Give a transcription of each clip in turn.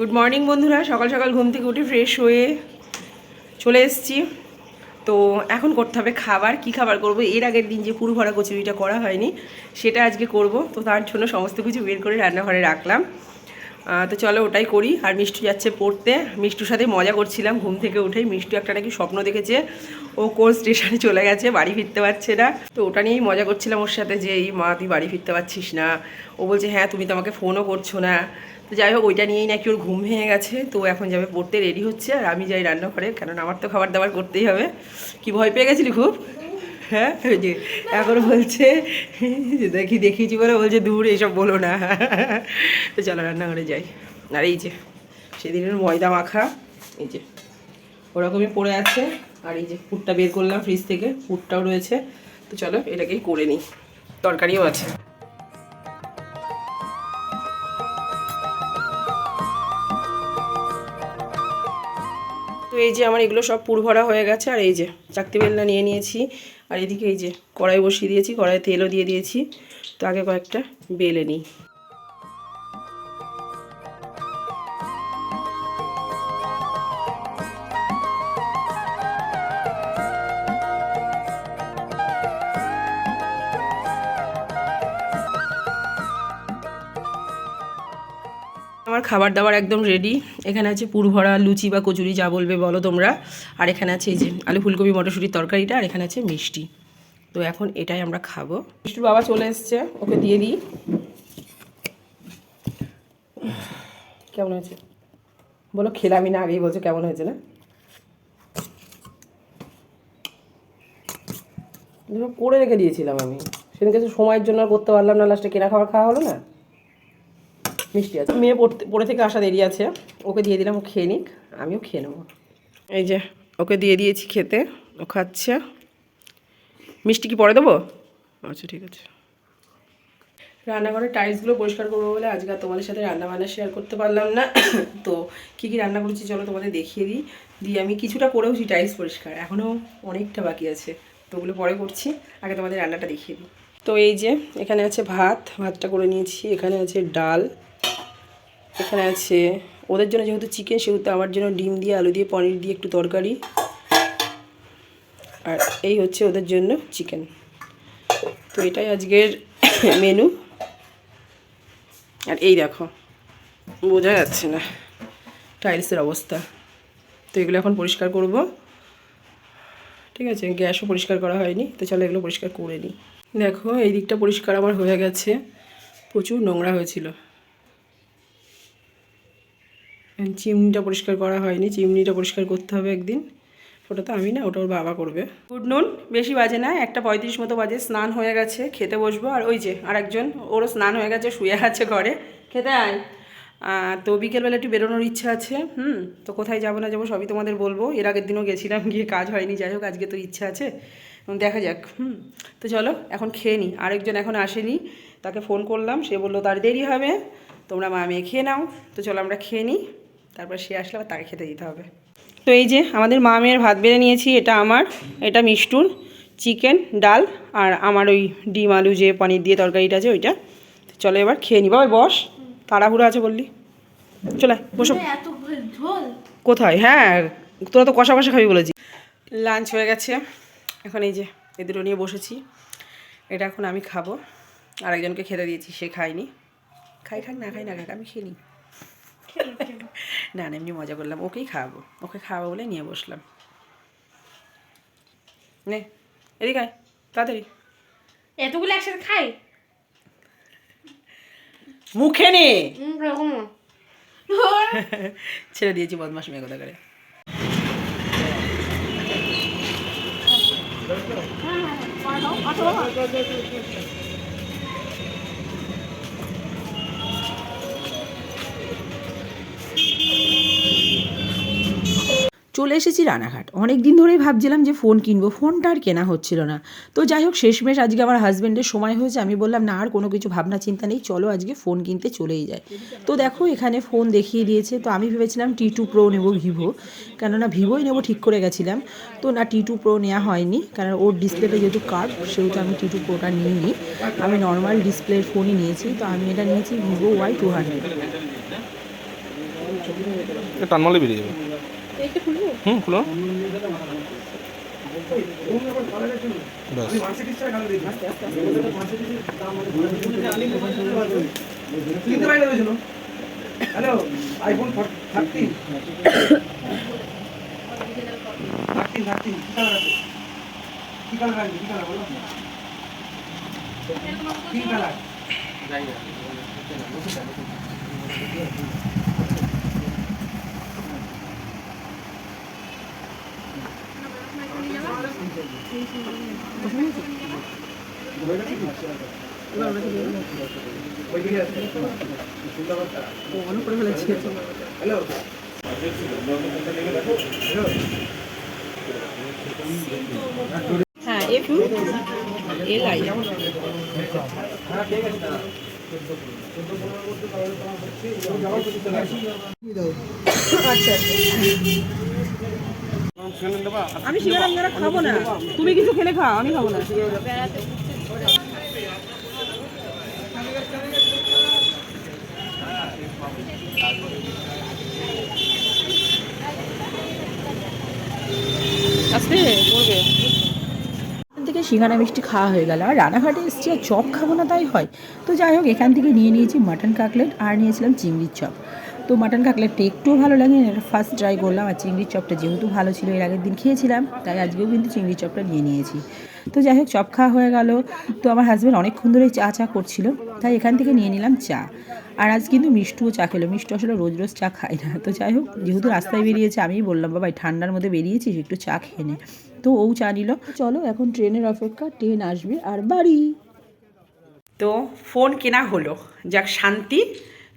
Good morning বন্ধুরা। সকাল সকাল ঘুম থেকে উঠে ফ্রেশ হয়ে চলে এসেছি। তো এখন করতে হবে খাবার। কি খাবার করব? এর আগের দিন যে পুরো ভরা কচুরিটা করা হয়নি, সেটা আজকে করব। তো তার জন্য সমস্ত কিছু বের করে রান্নাঘরে রাখলাম। তো চলো ওটাই করি। আর মিষ্টু যাচ্ছে পড়তে। মিষ্টুর সাথে মজা করছিলাম ঘুম থেকে উঠেই। মিষ্টু একটা নাকি স্বপ্ন দেখেছে। ও কোন স্টেশনে চলে গেছে, বাড়ি ফিরতে পারছে না। তো ওটা নিয়েই মজা করছিলাম ওর সাথে যে, এই মা, তুই বাড়ি ফিরতে পারছিস না। ও বলছে হ্যাঁ তুমি তো আমাকে ফোনও করছ না। তো যাই হোক, ওইটা নিয়েই নাকি ওর ঘুম ভেঙে গেছে। তো এখন যাবে পড়তে রেডি হচ্ছে, আর আমি যাই রান্নাঘরে, কারণ আমার তো খাবার দাবার করতেই হবে। কি ভয় পেয়ে গেছিলি খুব? হ্যাঁ যে এখন বলছে, যে দেখি, দেখিয়েছি বলে বলছে, দূর এইসব বলো না। তো চলো রান্নাঘরে যাই। আর এই যে, সেদিনের ময়দা মাখা, এই যে, ওরকমই পড়ে আছে। আর এই যে, পুরটা বের করলাম ফ্রিজ থেকে, পুরটাও রয়েছে। তো চলো, এটাকেই করে নিই। তরকারিও আছে। তো এই যে আমার এগুলো সব পুর ভরা হয়ে গেছে, আর এই যে চাকতি বেলনা নিয়ে নিয়েছি, আর এদিকে এই যে কড়াই বসিয়ে দিয়েছি কড়াই তেলও দিয়ে দিয়েছি, তো আগে কয়েকটা বেলে নিই। আমার খাবার দাবার একদম রেডি এখানে আছে পুরভরা লুচি বা কচুরি, যা বলবে বলো তোমরা। আর এখানে আছে এই যে আলু ফুলকপি, মটরশুঁটির তরকারিটা, আর এখানে আছে মিষ্টি। তো এখন এটাই আমরা খাব। মিষ্টির বাবা চলে এসছে, ওকে দিয়ে দিই। কেমন হয়েছে? বলো খেলামই না আগেই বলছো কেমন হয়েছে না? করে রেখে দিয়েছিলাম আমি। সেদিনকে তো সময়ের জন্য করতে পারলাম না লাস্টে কেনা খাবার খাওয়া হলো না? মিষ্টি আছে। মেয়ে পড়তে পড়ে থেকে আসা দেরি আছে। ওকে দিয়ে দিলাম, ও খেয়ে নিক, আমিও খেয়ে নেব। এই যে, ওকে দিয়ে দিয়েছি খেতে, ও খাচ্ছে। মিষ্টি কি পরে দেবো? আচ্ছা ঠিক আছে। রান্নাঘরের টাইলসগুলো পরিষ্কার করব বলে আজকে তোমাদের সাথে রান্না বান্না শেয়ার করতে পারলাম না। তো, কী কী রান্না করেছি চলো তোমাদের দেখিয়ে দিই। দিয়ে আমি কিছুটা করেওছি টাইলস পরিষ্কার এখনও অনেকটা বাকি আছে। তো ওগুলো পরে করছি, আগে তোমাদের রান্নাটা দেখিয়ে দিই। তো এই যে, এখানে আছে ভাত, ভাতটা করে নিয়েছি, এখানে আছে ডাল এখানে আছে, ওদের জন্য যেহেতু চিকেন সেহেতু আমার জন্য ডিম দিয়ে, আলু দিয়ে, পনির দিয়ে একটু তরকারি। আর এই হচ্ছে ওদের জন্য চিকেন তো এটাই আজকের মেনু আর এই দেখো, বোঝা যাচ্ছে না টাইলসের অবস্থা। তো এগুলো এখন পরিষ্কার করব। ঠিক আছে, গ্যাসও পরিষ্কার করা হয়নি, তো চলো এগুলো পরিষ্কার করে নিই। দেখো, এই দিকটা পরিষ্কার আমার হয়ে গেছে। প্রচুর নোংরা হয়েছিল। চিমনিটা পরিষ্কার করা হয়নি, চিমনিটা পরিষ্কার করতে হবে একদিন। ওটা তো আমি না, ওটা ওর বাবা করবে। গুড নুন বেশি বাজে না, একটা পঁয়ত্রিশ মতো বাজে, স্নান হয়ে গেছে, খেতে বসবো। আর ওই যে আর একজন ওরও স্নান হয়ে গেছে, শুয়ে আছে ঘরে। খেতে আয়। তো বিকেলবেলা একটু বেরোনোর ইচ্ছা আছে, হুম? তো কোথায় যাব না যাব সবই তোমাদের বলব। এর আগের দিনও গেছিলাম, গিয়ে কাজ হয়নি, যাই হোক, আজকে তো ইচ্ছা আছে। দেখা যাক, হুম? তো চলো, এখন খেয়ে নিই আরেকজন এখন আসেনি, তাকে ফোন করলাম, সে বলল, তার দেরি হবে, তোমরা মা মেয়ে খেয়ে নাও। তো চলো আমরা খেয়ে নিই তারপর সে আসলে আবার তাকে খেতে দিতে হবে। তো এই যে আমাদের মা মেয়ের ভাত বেড়ে নিয়েছি এটা আমার এটা মিষ্টুর চিকেন ডাল আর আমার ওই ডিম আলু যে পনির দিয়ে তরকারিটা আছে ওইটা। চলো এবার খেয়ে নিবা ওই বস তাড়াহুড়ো আছে বললি। চলে বসো। কোথায়? হ্যাঁ তোরা তো কষা কষা খাবি বলেছি। লাঞ্চ হয়ে গেছে। এখন এই যে এ দুটো নিয়ে বসেছি। এটা এখন আমি খাব। আরেকজনকে খেতে দিয়েছি সে খায়নি। খাই খাক না খাই না খাক আমি খেয়ে নিই। না না এমনি মজা করলাম ওকেই খাওয়াবো ওকে খাওয়াবো বলে নিয়ে বসলাম নে এদিকে আয় তাড়াতাড়ি এতগুলো একসাথে খাই মুখে নে ছেড়ে দিয়েছি বদমাস মেয়ে কথা করে চলে এসেছি রানাঘাট। অনেক দিন ধরেই ভাবছিলাম যে ফোন কিনবো, ফোনটা আর কেনা হচ্ছিল না। তো যাই হোক, শেষমেশ আজকে আমার হাজব্যান্ডের সময় হয়েছে, আমি বললাম, না, আর কোনো কিছু ভাবনা চিন্তা নেই, চলো আজকে ফোন কিনতে চলেই যায় তো দেখো, এখানে ফোন দেখিয়ে দিয়েছে। তো আমি ভেবেছিলাম টি টু প্রো নেব ভিভো, কেননা ভিভোই নেব ঠিক করে গেছিলাম। তো না টি টু প্রো নেওয়া হয়নি, কারণ ওর ডিসপ্লেটা যেহেতু কার্ভ সেহেতু আমি টি টু প্রোটা নিইনি। আমি নর্মাল ডিসপ্লের ফোনই নিয়েছি, তো আমি এটা নিয়েছি ভিভো ওয়াই টু হান্ড্রেড বেরিয়ে যাবে। হুম খুলো hello iPhone thirteen thirteen thirteen কি কালার আছে? কি কালার আছে কি কালার বলো? কি কালার হ্যাঁ এফ এল আই। আচ্ছা। আমি সিঙ্গারা খাব না। তুমি কিছু খেলে খাও, আমি খাব না। থেকে সিঙ্গারা মিষ্টি খাওয়া হয়ে গেল। আর রানাঘাটে এসেছি আর চপ খাব না তাই হয়। তো যাই হোক, এখান থেকে নিয়ে নিয়েছি মাটন কাকলেট আর নিয়েছিলাম চিংড়ির চপ। তো মাটন কাকলেটটা একটুও ভালো লাগে এটা ফার্স্ট ট্রাই করলাম আর চিংড়ির চপটা যেহেতু ভালো ছিল, এর আগের দিন খেয়েছিলাম, তাই আজকেও কিন্তু চিংড়ির চপটা নিয়ে নিয়েছি। তো যাই হোক, চপ খাওয়া হয়ে গেল। তো আমার হাজব্যান্ড অনেকক্ষণ ধরে চা চা করছিল, তাই এখান থেকে নিয়ে নিলাম চা। আর আজ কিন্তু মিষ্টুও চা খেলো। মিষ্টু আসলে রোজ রোজ চা খায় না। তো যাই হোক, যেহেতু রাস্তায় বেরিয়েছে, আমিই বললাম, বাবা ঠান্ডার মধ্যে বেরিয়েছিস, একটু চা খেয়ে নে। তো ও চা নিল। চলো এখন ট্রেনের অপেক্ষা, ট্রেন আসবে আর বাড়ি। তো ফোন কেনা হলো। যাক, শান্তি।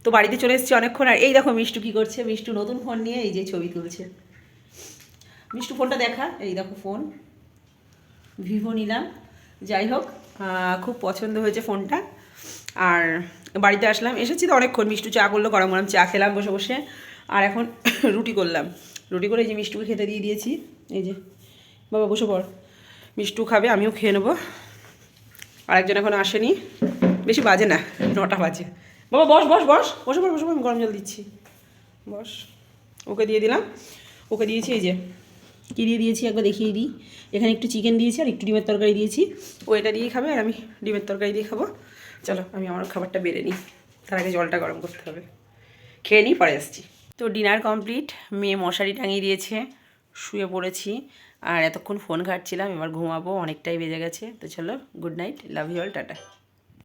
তো বাড়িতে চলে এসেছি অনেকক্ষণ আর এই দেখো মিষ্টু কী করছে, মিষ্টু নতুন ফোন নিয়ে এই যে ছবি তুলছে। মিষ্টু ফোনটা দেখা, এই দেখো ফোন ভিভো নিলাম। যাই হোক খুব পছন্দ হয়েছে ফোনটা আর বাড়িতে আসলাম, এসেছি তো অনেকক্ষণ, মিষ্টু চা করল, গরম গরম চা খেলাম বসে বসে। আর এখন রুটি করলাম। রুটি করে এই যে মিষ্টুকে খেতে দিয়ে দিয়েছি। এই যে, বাবা বসে পড়। মিষ্টু খাবে, আমিও খেয়ে নেব। আরেকজন এখন আসেনি। বেশি বাজে না, নটা বাজে। বাবা, বস বস বস, বসে বস বসে আমি গরম জল দিচ্ছি। বস, ওকে দিয়ে দিলাম। ওকে দিয়েছি, এই যে, কী দিয়ে দিয়েছি একবার দেখিয়ে দিই। এখানে একটু চিকেন দিয়েছি আর একটু ডিমের তরকারি দিয়েছি। ও এটা দিয়েই খাবে আর আমি ডিমের তরকারি দিয়ে খাব। চলো, আমি আমার খাবারটা বেড়ে নিই। তার আগে জলটা গরম করতে হবে। খেয়ে নিই, পরে আসছি। তো ডিনার কমপ্লিট, মেয়ে মশারি টাঙিয়ে দিয়েছে, শুয়ে পড়েছি। আর এতক্ষণ ফোন ঘাটছিলাম, এবার ঘুমাবো, অনেকটাই বেজে গেছে। তো চলো good night love you all tata.